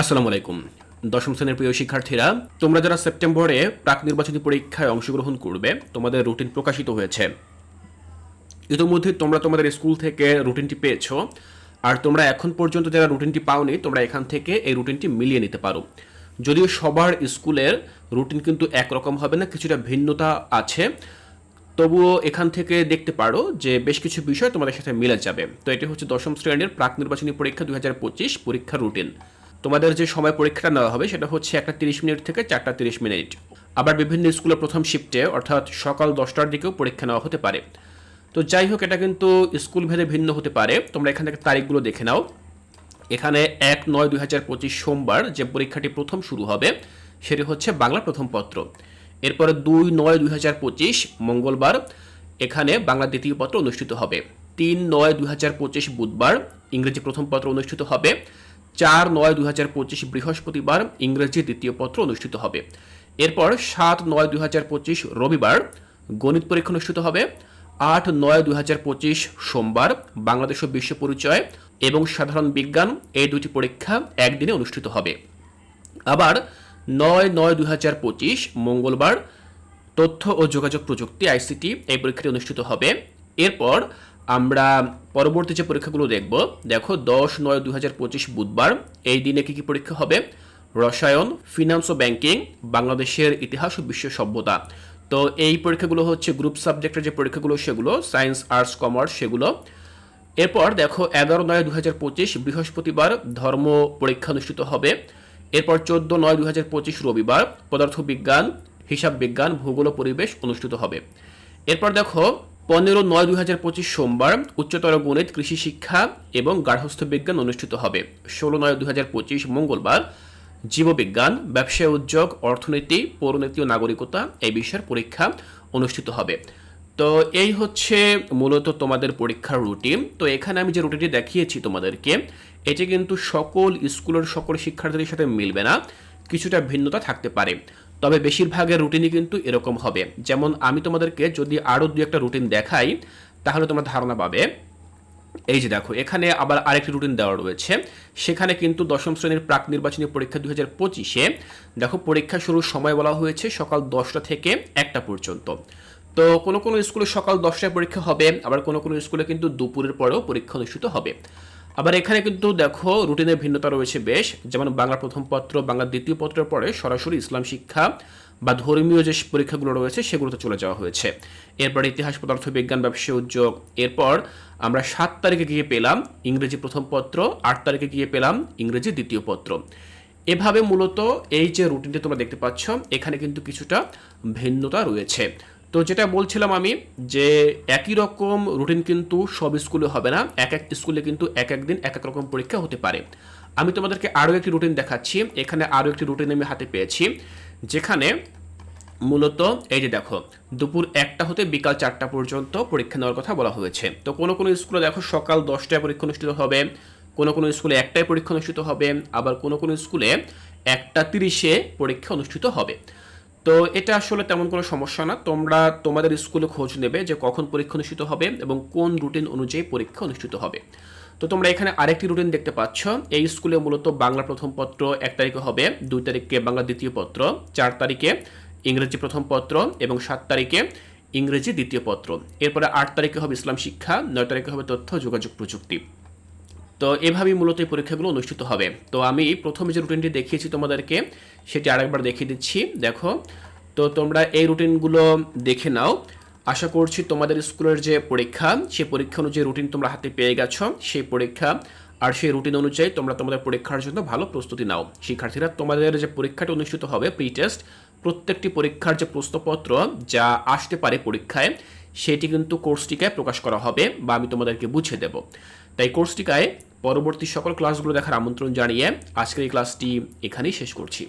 আসসালামু আলাইকুম। দশম শ্রেণির প্রিয় শিক্ষার্থীরা, তোমরা যারা সেপ্টেম্বরে প্রাক নির্বাচনী পরীক্ষায় অংশগ্রহণ করবে, তোমাদের রুটিন প্রকাশিত হয়েছে। ইতিমধ্যে তোমরা তোমাদের স্কুল থেকে রুটিনটি পেয়েছ, আর তোমরা এখন পর্যন্ত যারা রুটিনটি পাওনি, তোমরা এখান থেকে এই রুটিনটি মিলিয়ে নিতে পারো। যদিও সবার স্কুলের রুটিন কিন্তু একরকম হবে না, কিছুটা ভিন্নতা আছে। তবুও এখান থেকে দেখতে পারো যে বেশ কিছু বিষয় তোমাদের সাথে মিলে যাবে। তো এটি হচ্ছে দশম শ্রেণির প্রাক নির্বাচনী পরীক্ষা দুই পরীক্ষার রুটিন। তোমাদের যে সময় পরীক্ষাটা নেওয়া হবে, সেটা হচ্ছে একটা তিরিশ মিনিট থেকে চারটা তিরিশ মিনিট। আবার বিভিন্ন স্কুলের প্রথম শিফটে অর্থাৎ সকাল দশটার দিকেও পরীক্ষা নেওয়া হতে পারে। তো যাই হোক, এটা কিন্তু স্কুল ভেদে ভিন্ন হতে পারে। তোমরা এখান থেকে তারিখগুলো দেখে নাও। এখানে এক নয় দুই হাজার পঁচিশ সোমবার যে পরীক্ষাটি প্রথম শুরু হবে, সেটি হচ্ছে বাংলা প্রথম পত্র। এরপরে দুই নয় দুই হাজার পঁচিশ মঙ্গলবার, এখানে বাংলা দ্বিতীয় পত্র অনুষ্ঠিত হবে। তিন নয় দুই হাজার পঁচিশ বুধবার ইংরেজি প্রথম পত্র অনুষ্ঠিত হবে। চার নয় দুই হাজার পঁচিশ বৃহস্পতিবার ইংরেজি দ্বিতীয় পত্র অনুষ্ঠিত হবে। এরপর সাত নয় দুই হাজার পঁচিশ রবিবার গণিত পরীক্ষা অনুষ্ঠিত হবে। আট নয় দুই হাজার পঁচিশ সোমবার বাংলাদেশ ও বিশ্ব পরিচয় এবং সাধারণ বিজ্ঞান এই দুটি পরীক্ষা একদিনে অনুষ্ঠিত হবে। আবার নয় নয় দুই হাজার পঁচিশ মঙ্গলবার তথ্য ও যোগাযোগ প্রযুক্তি আইসিটি এই পরীক্ষাটি অনুষ্ঠিত হবে। এরপর আমরা পরবর্তী যে পরীক্ষাগুলো দেখব, দেখো দশ নয় পঁচিশ বুধবার, এই দিনে কি কি পরীক্ষা হবে? রসায়ন ফিনান্স ও ব্যাংকিং বাংলাদেশের ইতিহাস ও বিশ্ব সভ্যতা। তো এই পরীক্ষাগুলো হচ্ছে গ্রুপ সাবজেক্টের যে পরীক্ষাগুলো, সেগুলো সায়েন্স আর্টস কমার্স সেগুলো। এরপর দেখো এগারো নয় দু হাজার পঁচিশ বৃহস্পতিবার ধর্ম পরীক্ষা অনুষ্ঠিত হবে। এরপর চোদ্দ নয় দু হাজার পঁচিশ রবিবার পদার্থবিজ্ঞান হিসাব বিজ্ঞান ভূগোল পরিবেশ অনুষ্ঠিত হবে। এরপর দেখো পনেরো নয় দুই হাজার পঁচিশ সোমবার উচ্চতর গণিত, কৃষি শিক্ষা এবং গার্হস্থ্য বিজ্ঞান অনুষ্ঠিত হবে। ষোলো নয় দুই হাজার পঁচিশ মঙ্গলবার জীববিজ্ঞান, ব্যবসায় উদ্যোগ, অর্থনীতি, পৌরনীতি ও নাগরিকতা এই বিষয়ের পরীক্ষা অনুষ্ঠিত হবে। তো এই হচ্ছে মূলত তোমাদের পরীক্ষার রুটিন তো এখানে আমি যে রুটিনটি দেখিয়েছি তোমাদেরকে, এটি কিন্তু সকল স্কুলের সকল শিক্ষার্থীদের সাথে মিলবে না, কিছুটা ভিন্নতা থাকতে পারে। তবে বেশিরভাগের রুটিনই কিন্তু এরকম হবে। যেমন আমি তোমাদেরকে যদি আরও দু একটা রুটিন দেখাই, তাহলে তোমরা ধারণা পাবে। এই যে দেখো, এখানে আবার আরেকটি রুটিন দেওয়া রয়েছে। সেখানে কিন্তু দশম শ্রেণির প্রাক নির্বাচনী পরীক্ষা দু হাজার পঁচিশে, দেখো পরীক্ষা শুরুর সময় বলা হয়েছে সকাল দশটা থেকে একটা পর্যন্ত। তো কোনো কোনো স্কুলে সকাল দশটায় পরীক্ষা হবে, আবার কোনো কোনো স্কুলে কিন্তু দুপুরের পরেও পরীক্ষা অনুষ্ঠিত হবে। আবার এখানে কিন্তু দেখো রুটিনের ভিন্নতা রয়েছে বেশ। যেমন বাংলা প্রথম পত্র, বাংলা দ্বিতীয় পত্রের পরে সরাসরি ইসলাম শিক্ষা বা ধর্মীয় যে পরীক্ষাগুলো রয়েছে সেগুলোতে চলে যাওয়া হয়েছে। এরপর ইতিহাস, পদার্থ, বিজ্ঞান, ব্যবসায় উদ্যোগ। এরপর আমরা সাত তারিখে গিয়ে পেলাম ইংরেজি প্রথম পত্র, আট তারিখে গিয়ে পেলাম ইংরেজি দ্বিতীয় পত্র। এভাবে মূলত এই যে রুটিনটি তোমরা দেখতে পাচ্ছ, এখানে কিন্তু কিছুটা ভিন্নতা রয়েছে। তো যেটা বলছিলাম আমি, যে একই রকম রুটিন কিন্তু সব স্কুলে হবে না। এক এক স্কুলে কিন্তু এক এক দিন এক এক রকম পরীক্ষা হতে পারে। আমি তোমাদেরকে আরও একটি রুটিন দেখাচ্ছি। এখানে আরও একটি রুটিন আমি হাতে পেয়েছি, যেখানে মূলত এই যে দেখো, দুপুর একটা হতে বিকাল চারটা পর্যন্ত পরীক্ষা নেওয়ার কথা বলা হয়েছে। তো কোনো কোনো স্কুলে দেখো সকাল দশটায় পরীক্ষা অনুষ্ঠিত হবে, কোনো কোনো স্কুলে একটায় পরীক্ষা অনুষ্ঠিত হবে, আবার কোনো কোনো স্কুলে একটা তিরিশে পরীক্ষা অনুষ্ঠিত হবে। তো এটা আসলে তেমন কোনো সমস্যা না। তোমরা তোমাদের স্কুলে খোঁজ নেবে যে কখন পরীক্ষা অনুষ্ঠিত হবে এবং কোন রুটিন অনুযায়ী পরীক্ষা অনুষ্ঠিত হবে। তো তোমরা এখানে আরেকটি রুটিন দেখতে পাচ্ছ। এই স্কুলে মূলত বাংলা প্রথম পত্র এক তারিখে হবে, দুই তারিখে বাংলা দ্বিতীয় পত্র, চার তারিখে ইংরেজি প্রথম পত্র এবং সাত তারিখে ইংরেজি দ্বিতীয় পত্র। এরপরে আট তারিখে হবে ইসলাম শিক্ষা, নয় তারিখে হবে তথ্য, যোগাযোগ প্রযুক্তি। তো এভাবেই মূলত এই পরীক্ষাগুলো অনুষ্ঠিত হবে। তো আমি প্রথমে যে রুটিনটি দেখিয়েছি তোমাদেরকে, সেটি আরেকবার দেখিয়ে দিচ্ছি। দেখো, তো তোমরা এই রুটিনগুলো দেখে নাও। আশা করছি তোমাদের স্কুলের যে পরীক্ষা সেই পরীক্ষা অনুযায়ী রুটিন তোমরা হাতে পেয়ে গেছো। সেই পরীক্ষা আর সেই রুটিন অনুযায়ী তোমরা তোমাদের পরীক্ষার জন্য ভালো প্রস্তুতি নাও। শিক্ষার্থীরা, তোমাদের যে পরীক্ষাটি অনুষ্ঠিত হবে প্রি টেস্ট প্রত্যেকটি পরীক্ষার যে প্রশ্নপত্র যা আসতে পারে পরীক্ষায়, সেটি কিন্তু কোর্সটিকায় প্রকাশ করা হবে বা আমি তোমাদেরকে বুঝিয়ে দেব। তাই কোর্সটিকায় পরবর্তী সকল ক্লাসগুলো দেখার আমন্ত্রণ জানিয়ে আজকের এই ক্লাসটি এখানেই শেষ করছি।